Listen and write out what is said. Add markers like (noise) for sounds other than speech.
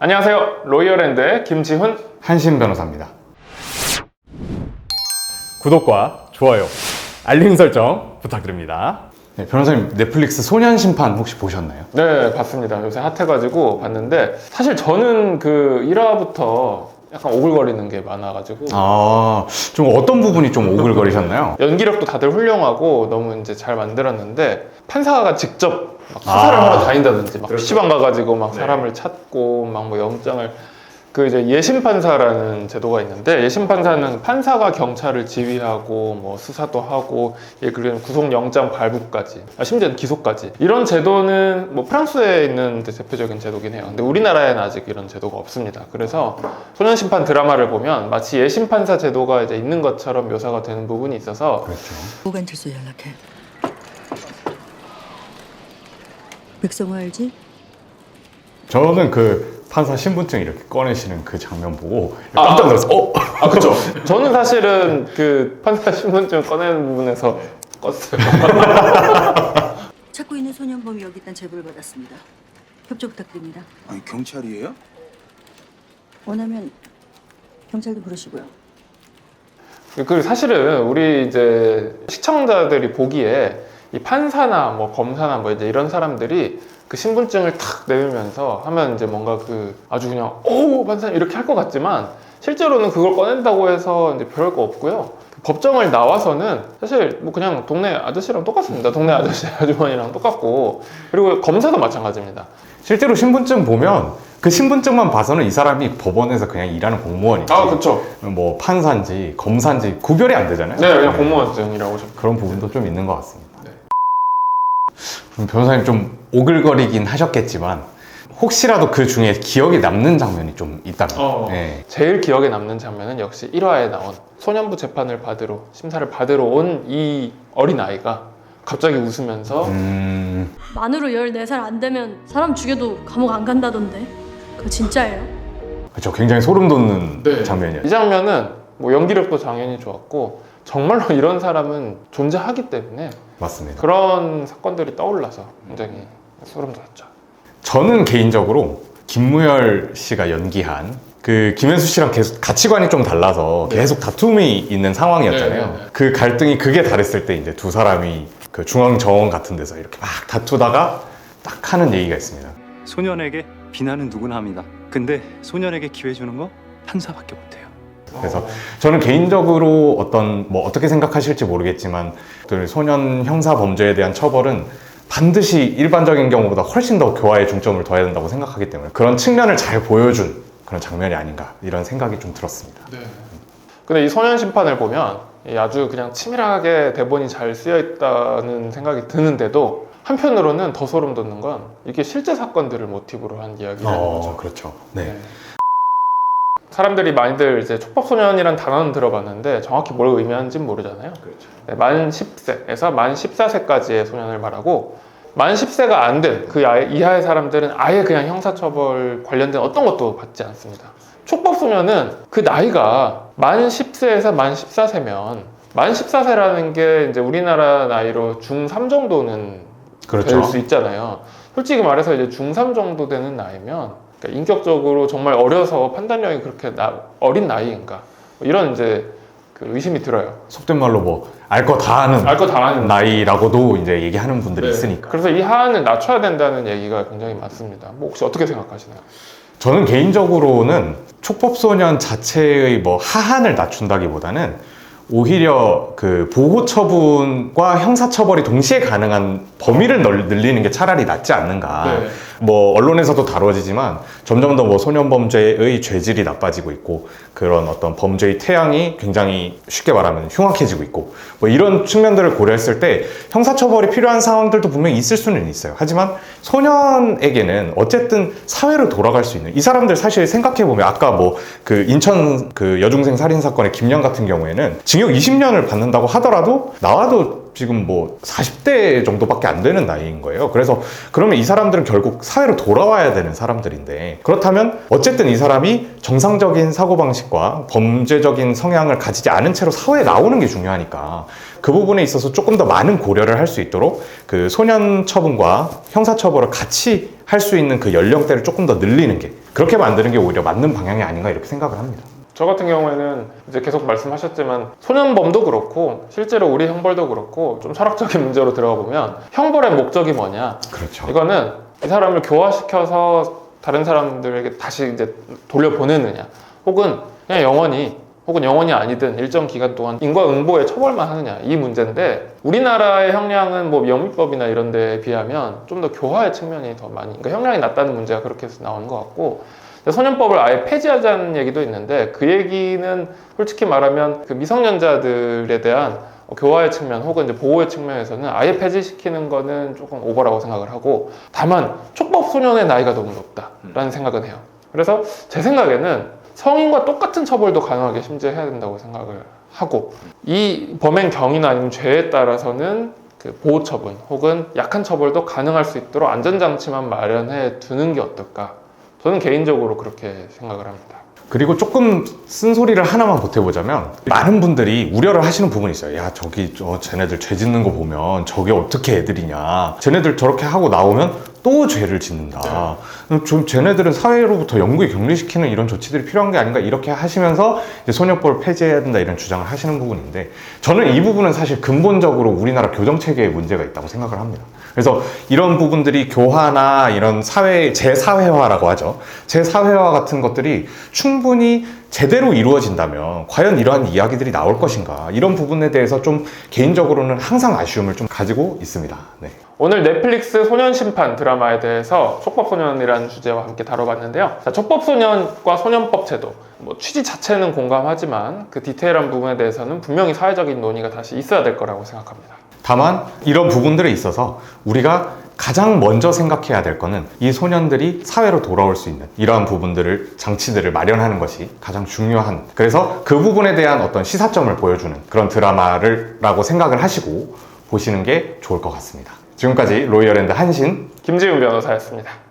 안녕하세요. 로이어랜드의 김지훈. 한신 변호사입니다. 구독과 좋아요, 알림 설정 부탁드립니다. 네, 변호사님 넷플릭스 소년 심판 혹시 보셨나요? 네, 봤습니다. 요새 핫해가지고 봤는데 사실 저는 그 1화부터 약간 오글거리는 게 많아가지고 아, 좀 어떤 부분이 좀 오글거리셨나요? 연기력도 다들 훌륭하고 너무 이제 잘 만들었는데 판사가 직접 막 수사를 아. 하러 다닌다든지 막 그렇죠. PC방 가가지고 막 네. 사람을 찾고 막 뭐 영장을 그 이제 예심 판사라는 제도가 있는데 예심 판사는 판사가 경찰을 지휘하고 뭐 수사도 하고 예 그리고 구속 영장 발부까지 아, 심지어 기소까지 이런 제도는 뭐 프랑스에 있는 데 대표적인 제도긴 해요. 근데 우리나라에는 아직 이런 제도가 없습니다. 그래서 소년 심판 드라마를 보면 마치 예심 판사 제도가 이제 있는 것처럼 묘사가 되는 부분이 있어서 그렇죠. 보관투수 연락해. 백성호 알지? 저는 그 판사 신분증 이렇게 꺼내시는 그 장면 보고 아. 깜짝 놀랐어요. 어? 아 그렇죠. 저는 사실은 그 판사 신분증 꺼내는 부분에서 껐어요. (laughs) 찾고 있는 소년범이 여기 있다는 제보를 받았습니다. 협조 부탁드립니다. 아니 경찰이에요? 원하면 경찰도 부르시고요. 그 사실은 우리 이제 시청자들이 보기에 이 판사나 뭐 검사나 뭐 이제 이런 사람들이 그 신분증을 탁 내밀면서 하면 이제 뭔가 그 아주 그냥 오 판사님 이렇게 할 것 같지만 실제로는 그걸 꺼낸다고 해서 이제 별거 거 없고요. 그 법정을 나와서는 사실 뭐 그냥 동네 아저씨랑 똑같습니다. 동네 아저씨 (laughs) 아주머니랑 똑같고 그리고 검사도 마찬가지입니다. 실제로 신분증 보면 그 신분증만 봐서는 이 사람이 법원에서 그냥 일하는 공무원이지. 아 그렇죠. 뭐 판사인지 검사인지 구별이 안 되잖아요. 네 그냥 공무원증이라고 좀. 그런 부분도 좀 있는 것 같습니다. 네. 그럼 변호사님 좀 오글거리긴 하셨겠지만 혹시라도 그 중에 기억에 남는 장면이 좀 있다면 어. 네. 제일 기억에 남는 장면은 역시 1화에 나온 소년부 재판을 받으러 심사를 받으러 온 이 어린 아이가 갑자기 웃으면서 음, 만으로 14살 안 되면 사람 죽여도 감옥 안 간다던데 그거 진짜예요? 그렇죠. 굉장히 소름 돋는 네. 장면이었죠. 이 장면은 뭐 연기력도 당연히 좋았고 정말로 (laughs) 이런 사람은 존재하기 때문에 맞습니다. 그런 사건들이 떠올라서 굉장히 소름 돋았죠. 저는 개인적으로 김무열 씨가 연기한 그 김현수 씨랑 계속 가치관이 좀 달라서 계속 다툼이 있는 상황이었잖아요. 네, 네, 네. 그 갈등이 극에 달했을 때 이제 두 사람이 그 중앙 정원 같은 데서 이렇게 막 다투다가 딱 하는 얘기가 있습니다. 소년에게 비난은 누구나 합니다. 근데 소년에게 기회 주는 거 판사밖에 못해요. 그래서 저는 개인적으로 어떤 뭐 어떻게 생각하실지 모르겠지만 그 소년 형사 범죄에 대한 처벌은 반드시 일반적인 경우보다 훨씬 더 교화에 중점을 둬야 된다고 생각하기 때문에 그런 측면을 잘 보여준 그런 장면이 아닌가 이런 생각이 좀 들었습니다. 근데 이 소년 심판을 보면 이 아주 그냥 치밀하게 대본이 잘 쓰여 있다는 생각이 드는데도 한편으로는 더 소름 돋는 건 이게 실제 사건들을 모티브로 한 이야기라는 거죠. 어, 그렇죠. 네. 사람들이 많이들 이제 촉법소년이란 단어는 들어봤는데 정확히 뭘 의미하는지는 모르잖아요. 네, 만 10세에서 만 14세까지의 소년을 말하고 만 10세가 안 된 그 이하의 사람들은 아예 그냥 형사처벌 관련된 어떤 것도 받지 않습니다. 촉법소년은 그 나이가 만 10세에서 만 14세면 만 14세라는 게 이제 우리나라 나이로 중3 정도는 그렇죠. 될수 있잖아요. 솔직히 말해서 이제 중3 정도 되는 나이면 그러니까 인격적으로 정말 어려서 판단력이 그렇게 나- 어린 나이인가 뭐 이런 이제 그 의심이 들어요. 속된 말로 뭐 알 거 다 아는 알 거 다 아는 나이라고도 이제 얘기하는 분들이 네. 있으니까. 그래서 이 하한을 낮춰야 된다는 얘기가 굉장히 많습니다. 뭐 혹시 어떻게 생각하시나요? 저는 개인적으로는 촉법소년 자체의 뭐 하한을 낮춘다기보다는 오히려 그 보호 처분과 형사 처벌이 동시에 가능한 범위를 널- 늘리는 게 차라리 낫지 않는가. 네. 뭐 언론에서도 다뤄지지만 점점 더 뭐 소년 범죄의 죄질이 나빠지고 있고 그런 어떤 범죄의 태양이 굉장히 쉽게 말하면 흉악해지고 있고 뭐 이런 측면들을 고려했을 때 형사 처벌이 필요한 상황들도 분명히 있을 수는 있어요. 하지만 소년에게는 어쨌든 사회로 돌아갈 수 있는 이 사람들 사실 생각해 보면 아까 뭐 그 인천 그 여중생 살인 사건의 김양 같은 경우에는 징역 20년을 받는다고 하더라도 나와도 지금 뭐 40대 정도밖에 안 되는 나이인 거예요. 그래서 그러면 이 사람들은 결국 사회로 돌아와야 되는 사람들인데 그렇다면 어쨌든 이 사람이 정상적인 사고방식과 범죄적인 성향을 가지지 않은 채로 사회에 나오는 게 중요하니까 그 부분에 있어서 조금 더 많은 고려를 할 수 있도록 그 소년 처분과 형사 처벌을 같이 할 수 있는 그 연령대를 조금 더 늘리는 게 그렇게 만드는 게 오히려 맞는 방향이 아닌가 이렇게 생각을 합니다. 저 같은 경우에는 이제 계속 말씀하셨지만 소년범도 그렇고 실제로 우리 형벌도 그렇고 좀 철학적인 문제로 들어가 보면 형벌의 목적이 뭐냐? 그렇죠. 이거는 이 사람을 교화시켜서 다른 사람들에게 다시 이제 돌려보내느냐? 혹은 그냥 영원히 혹은 영원히 아니든 일정 기간 동안 인과응보에 처벌만 하느냐? 이 문제인데 우리나라의 형량은 뭐 영미법이나 이런 데에 비하면 좀 더 교화의 측면이 더 많이 그러니까 형량이 낮다는 문제가 그렇게 해서 나오는 것 같고 소년법을 아예 폐지하자는 얘기도 있는데 그 얘기는 솔직히 말하면 그 미성년자들에 대한 교화의 측면 혹은 이제 보호의 측면에서는 아예 폐지시키는 거는 조금 오버라고 생각을 하고 다만 촉법 소년의 나이가 너무 높다라는 생각은 해요. 그래서 제 생각에는 성인과 똑같은 처벌도 가능하게 심지어 해야 된다고 생각을 하고 이 범행 경위나 아니면 죄에 따라서는 그 보호 처분 혹은 약한 처벌도 가능할 수 있도록 안전장치만 마련해 두는 게 어떨까? 저는 개인적으로 그렇게 생각을 합니다. 그리고 조금 쓴소리를 하나만 보태보자면 많은 분들이 우려를 하시는 부분이 있어요. 야 저기 저 쟤네들 죄 짓는 거 보면 저게 어떻게 애들이냐. 쟤네들 저렇게 하고 나오면 또 죄를 짓는다. 좀 쟤네들은 사회로부터 영구히 격리시키는 이런 조치들이 필요한 게 아닌가 이렇게 하시면서 소녀법을 폐지해야 된다 이런 주장을 하시는 부분인데 저는 이 부분은 사실 근본적으로 우리나라 교정 체계에 문제가 있다고 생각을 합니다. 그래서 이런 부분들이 교화나 이런 사회 재사회화라고 하죠. 재사회화 같은 것들이 충분히 제대로 이루어진다면 과연 이러한 이야기들이 나올 것인가 이런 부분에 대해서 좀 개인적으로는 항상 아쉬움을 좀 가지고 있습니다. 네. 오늘 넷플릭스 소년 심판 드라마에 대해서 촉법소년이라는 주제와 함께 다뤄봤는데요. 자, 촉법소년과 소년법 제도, 뭐 취지 자체는 공감하지만 그 디테일한 부분에 대해서는 분명히 사회적인 논의가 다시 있어야 될 거라고 생각합니다. 다만 이런 부분들에 있어서 우리가 가장 먼저 생각해야 될 거는 이 소년들이 사회로 돌아올 수 있는 이러한 부분들을 장치들을 마련하는 것이 가장 중요한 그래서 그 부분에 대한 어떤 시사점을 보여주는 그런 드라마를 라고 생각을 하시고 보시는 게 좋을 것 같습니다. 지금까지 로이어랜드 한신 김지훈 변호사였습니다.